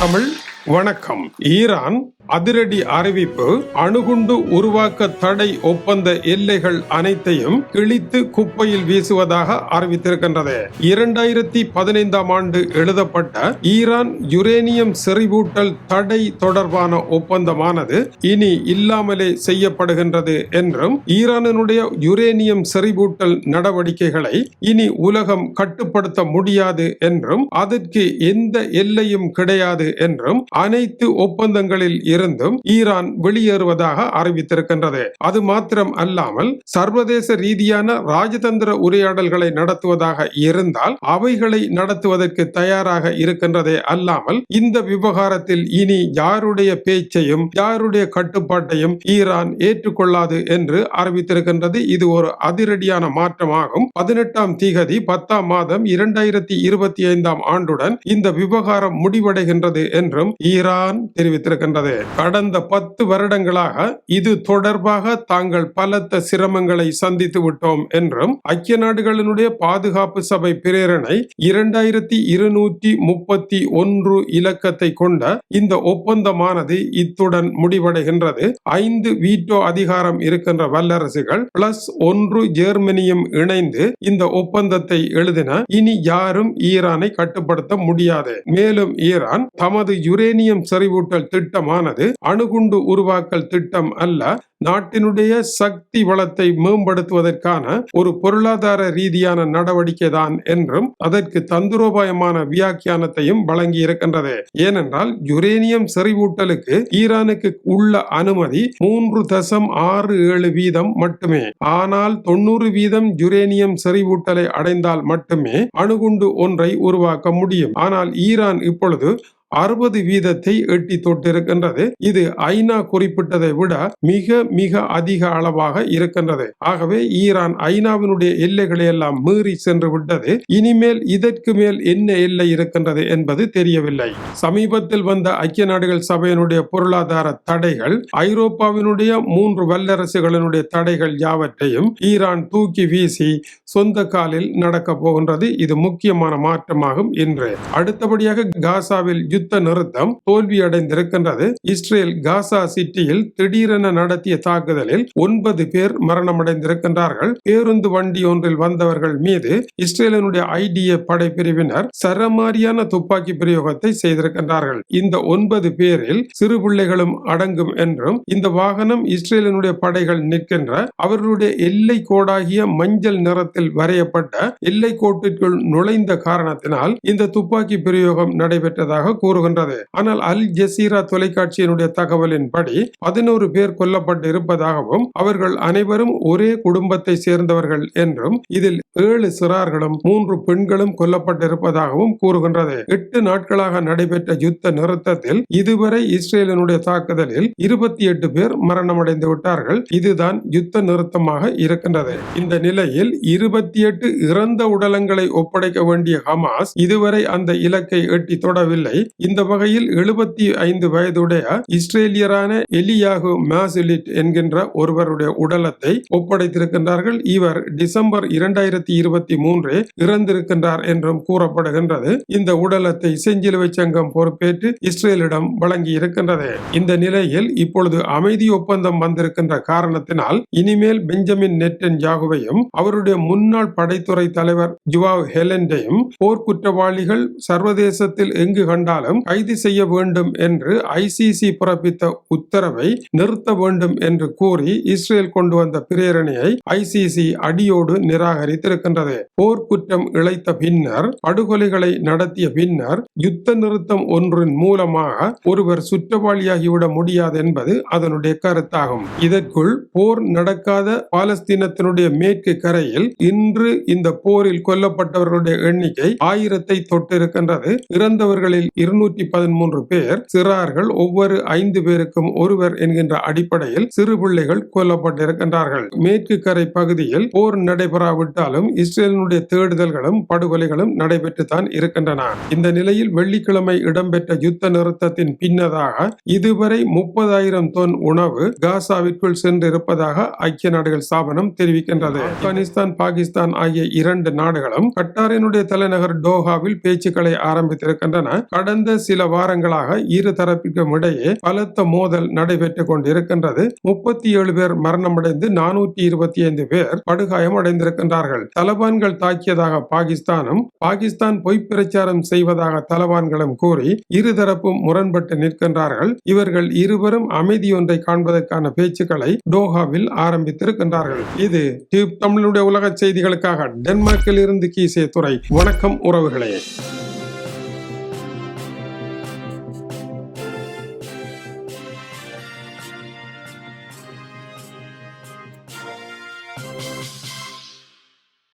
தமிழ் வணக்கம். ஈரான் அதிரடி அறிவிப்பு அணுகுண்டு உருவாக்க தடை ஒப்பந்த எல்லைகள் அனைத்தையும் கிழித்து குப்பையில் வீசுவதாக அறிவித்திருக்கின்றது. இரண்டாயிரத்தி பதினைந்தாம் ஆண்டு எழுதப்பட்ட ஈரான் யுரேனியம் செறிவூட்டல் தடை தொடர்பான ஒப்பந்தமானது இனி இல்லாமலே செய்யப்படுகின்றது என்றும் ஈரானினுடைய யுரேனியம் செறிவூட்டல் நடவடிக்கைகளை இனி உலகம் கட்டுப்படுத்த முடியாது என்றும் அதற்கு எந்த எல்லையும் கிடையாது என்றும் அனைத்து ஒப்பந்தங்களில் இருந்தும் ஈரான் வெளியேறுவதாக அறிவித்திருக்கின்றது. அது மாத்திரம் அல்லாமல் சர்வதேச ரீதியான ராஜதந்திர உரையாடல்களை நடத்துவதாக இருந்தால் அவைகளை நடத்துவதற்கு தயாராக இருக்கின்றதே அல்லாமல் இந்த விவகாரத்தில் இனி யாருடைய பேச்சையும் யாருடைய கட்டுப்பாட்டையும் ஈரான் ஏற்றுக்கொள்ளாது என்று அறிவித்திருக்கின்றது. இது ஒரு அதிரடியான மாற்றமாகும். பதினெட்டாம் திகதி பத்தாம் மாதம் இரண்டாயிரத்தி இருபத்தி ஐந்தாம் ஆண்டுடன் இந்த விவகாரம் முடிவடைகின்றது என்றும் ஈரான் தெரிவித்திருக்கின்றது. கடந்த பத்து வருடங்களாக இது தொடர்பாக தாங்கள் பலத்த சிரமங்களை சந்தித்து விட்டோம் என்றும் ஐக்கிய நாடுகளினுடைய பாதுகாப்பு சபை பிரேரணை இரண்டாயிரத்தி இருநூற்றி முப்பத்தி ஒன்று இலக்கத்தை கொண்ட இந்த ஒப்பந்தமானது இத்துடன் முடிவடைகின்றது. ஐந்து வீட்டோ அதிகாரம் இருக்கின்ற வல்லரசுகள் பிளஸ் ஒன்று ஜெர்மனியும் இணைந்து இந்த ஒப்பந்தத்தை எழுதின. இனி யாரும் ஈரானை கட்டுப்படுத்த முடியாது. மேலும் ஈரான் தமது யுரேனியம் செறிவூட்டல் திட்டமானது அணுகுண்டு உருவாக்கல் திட்டம் அல்ல. நாட்டினுடைய சக்தி வளத்தை மேம்படுத்துவதற்கான ஒரு பொருளாதார ரீதியான நடவடிக்கை தான் என்றும் அதற்கு தந்திரோபாயமான வியாக்கியானத்தையும் வழங்கி இருக்கின்றது ஏனென்றால் யுரேனியம் செறிவூட்டலுக்கு ஈரானுக்கு உள்ள அனுமதி மூன்று தசம் ஆறு ஏழு வீதம் மட்டுமே. ஆனால் தொண்ணூறு வீதம் யுரேனியம் செறிவூட்டலை அடைந்தால் மட்டுமே அணுகுண்டு ஒன்றை உருவாக்க முடியும். ஆனால் ஈரான் இப்பொழுது அறுபது வீதத்தை எட்டி தொட்டிருக்கின்றது. இது ஐநா குறிப்பிட்டதை விட மிக மிக அதிக அளவாக இருக்கின்றது. ஆகவே ஈரான் ஐநாவினுடைய எல்லைகளை எல்லாம் மீறி சென்று விட்டது. இனிமேல் இதற்கு மேல் என்ன எல்லை இருக்கின்றது என்பது தெரியவில்லை. சமீபத்தில் வந்த ஐக்கிய நாடுகள் சபையினுடைய பொருளாதார தடைகள் ஐரோப்பாவினுடைய மூன்று வல்லரசுகளினுடைய தடைகள் யாவற்றையும் ஈரான் தூக்கி வீசி சொந்த காலில் நடக்க போகின்றது. இது முக்கியமான மாற்றமாகும் இன்று. அடுத்தபடியாக காசாவில் யுத்த நிறுத்தம் தோல்வியடைந்திருக்கின்றது. இஸ்ரேல் காசா சிட்டியில் திடீரென நடத்திய தாக்குதலில் ஒன்பது பேர் மரணமடைந்திருக்கின்றார்கள். பேருந்து வண்டி ஒன்றில் வந்தவர்கள் மீது இஸ்ரேலினுடைய ஐடிஏ படைப்பிரிவினர் சரமாரியான துப்பாக்கி பிரயோகத்தை செய்திருக்கின்றார்கள். இந்த ஒன்பது பேரில் சிறு பிள்ளைகளும் அடங்கும் என்றும் இந்த வாகனம் இஸ்ரேலினுடைய படைகள் நிற்கின்ற அவர்களுடைய எல்லை கோடாகிய மஞ்சள் நிறத்தில் வரையப்பட்ட எல்லை கோட்டிற்குள் நுழைந்த காரணத்தினால் இந்த துப்பாக்கி பிரயோகம் நடைபெற்றதாக கூறுகின்றது. ஆனால் அல் ஜசீரா தொலைக்காட்சியினுடைய தகவலின்படி பதினோரு பேர் கொல்லப்பட்டு இருப்பதாகவும் அவர்கள் அனைவரும் ஒரே குடும்பத்தை சேர்ந்தவர்கள் என்றும் இதில் ஏழு சிறார்களும் மூன்று பெண்களும் கொல்லப்பட்டிருப்பதாகவும் கூறுகின்றது. எட்டு நாட்களாக நடைபெற்ற யுத்த நிறுத்தத்தில் இதுவரை இஸ்ரேலினுடைய தாக்குதலில் இருபத்தி எட்டு பேர் மரணமடைந்து விட்டார்கள். இதுதான் யுத்த நிறுத்தமாக இருக்கின்றது. இந்த நிலையில் இருபத்தி எட்டு இறந்த உடலங்களை ஒப்படைக்க வேண்டிய ஹமாஸ் இதுவரை அந்த இலக்கை எட்டி தொடவில்லை. இந்த வகையில் எழுபத்தி ஐந்து வயதுடைய இஸ்ரேலியரான எலியாகு மேசுலிட் என்கின்ற ஒருவருடைய உடலத்தை ஒப்படைத்திருக்கின்றார்கள். இவர் டிசம்பர் இரண்டாயிரத்தி இருபத்தி மூன்று இறந்திருக்கின்றார் என்றும் கூறப்படுகின்றது. இந்த உடலத்தை செஞ்சிலுவை சங்கம் பொறுப்பேற்று இஸ்ரேலிடம் வழங்கி இருக்கின்றது இந்த நிலையில் இப்பொழுது அமைதி ஒப்பந்தம் வந்திருக்கின்ற காரணத்தினால் இனிமேல் பெஞ்சமின் நெட்டன் யாகுவையும் அவருடைய முன்னாள் படைத்துறை தலைவர் ஜுவாவ் ஹெலண்டையும் போர்க்குற்றவாளிகள் சர்வதேசத்தில் எங்கு கண்டாலும் இருந்தாலும் கைது செய்ய வேண்டும் என்று ஐசிசி பிறப்பித்த உத்தரவை நிறுத்த வேண்டும் என்று கூறி இஸ்ரேல் கொண்டு வந்த பிரேரணையை ஐசிசி அடியோடு நிராகரித்திருக்கின்றது. போர்க்குற்றம் இழைத்த பின்னர் படுகொலைகளை நடத்திய பின்னர் யுத்த நிறுத்தம் ஒன்றின் மூலமாக ஒருவர் சுற்றவாளியாகிவிட முடியாது என்பது அதனுடைய கருத்தாகும். இதற்குள் போர் நடக்காத பாலஸ்தீனத்தினுடைய மேற்கு கரையில் இன்று இந்த போரில் கொல்லப்பட்டவர்களுடைய எண்ணிக்கை ஆயிரத்தை தொட்டிருக்கின்றது. இறந்தவர்களில் இருநூறு இருநூற்றி பதிமூன்று பேர் சிறார்கள் ஒவ்வொரு ஐந்து பேருக்கும் ஒருவர் என்கின்ற அடிப்படையில் சிறு பிள்ளைகள் கொல்லப்பட்டிருக்கின்றார்கள். மேற்கு கரை பகுதியில் போர் நடைபெறாவிட்டாலும் இஸ்ரேலினுடைய தேடுதல்களும் படுகொலைகளும் நடைபெற்றுத்தான் இருக்கின்றன. இந்த நிலையில் வெள்ளிக்கிழமை இடம்பெற்ற யுத்த நிறுத்தத்தின் பின்னதாக இதுவரை முப்பதாயிரம் தொன் உணவு காசாவிற்குள் சென்றிருப்பதாக ஐக்கிய நாடுகள் ஸ்தாபனம் தெரிவிக்கின்றது. ஆப்கானிஸ்தான் பாகிஸ்தான் ஆகிய இரண்டு நாடுகளும் கட்டாரினுடைய தலைநகர் டோஹாவில் பேச்சுக்களை ஆரம்பித்திருக்கின்றன. கடந்த சில வாரங்களாக இரு தரப்பிற்கும் இடையே பலத்த மோதல் நடைபெற்றுக் கொண்டிருக்கின்றது. முப்பத்தி ஏழு பேர் மரணமடைந்து நானூற்றி இருபத்தி ஐந்து பேர் படுகாயம் அடைந்திருக்கின்றார்கள் தலபான்கள் தாக்கியதாக பாகிஸ்தானும் பாகிஸ்தான் பொய்ப் பிரச்சாரம் செய்வதாக தலபான்களும் கூறி இருதரப்பும் முரண்பட்டு நிற்கின்றார்கள். இவர்கள் இருவரும் அமைதி ஒன்றை காண்பதற்கான பேச்சுக்களை டோஹாவில் ஆரம்பித்திருக்கின்றார்கள். இது டியூப் தமிழுடைய உலக செய்திகளுக்காக டென்மார்க்கில் இருந்து கீசே துறை வணக்கம் உறவுகளே.